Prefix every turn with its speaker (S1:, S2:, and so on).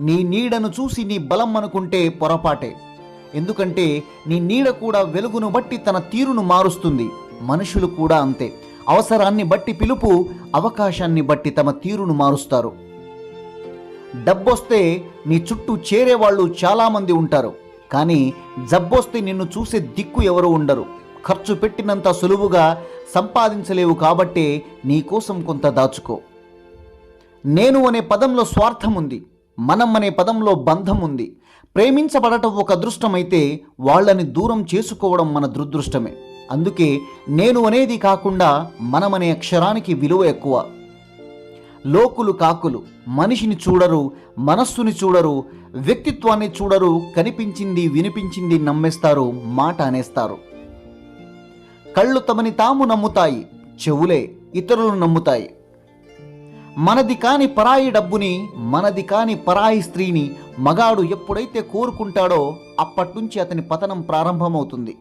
S1: నీ నీడను చూసి నీ బలం అనుకుంటే పొరపాటే. ఎందుకంటే నీ నీడ కూడా వెలుగును బట్టి తన తీరును మారుస్తుంది. మనుషులు కూడా అంతే. అవసరాన్ని బట్టి పిలుపు అవకాశాన్ని బట్టి తమ తీరును మారుస్తారు. డబ్బొస్తే నీ చుట్టూ చేరేవాళ్ళు చాలామంది ఉంటారు. కానీ జబ్బొస్తే నిన్ను చూసే దిక్కు ఎవరు ఉండరు. ఖర్చు పెట్టినంత సులువుగా సంపాదించలేవు కాబట్టే నీ కోసం కొంత దాచుకో. నేను అనే పదంలో స్వార్థం ఉంది మనం అనే పదంలో బంధం ఉంది ప్రేమించబడటం ఒక అదృష్టమైతే వాళ్ళని దూరం చేసుకోవడం మన దురదృష్టమే. అందుకే నేను అనేది కాకుండా మనమనే అక్షరానికి విలువ ఎక్కువ. లోకులు కాకులు మనిషిని చూడరు మనస్సుని చూడరు వ్యక్తిత్వాన్ని చూడరు కనిపించింది వినిపించింది నమ్మేస్తారు మాట అనేస్తారు. కళ్ళు తమని తాము నమ్ముతాయి చెవులే ఇతరులు నమ్ముతాయి. మనది కాని పరాయి డబ్బుని మనది కాని పరాయి స్త్రీని మగాడు ఎప్పుడైతే కోరుకుంటాడో అప్పట్నుంచి అతని పతనం ప్రారంభమవుతుంది.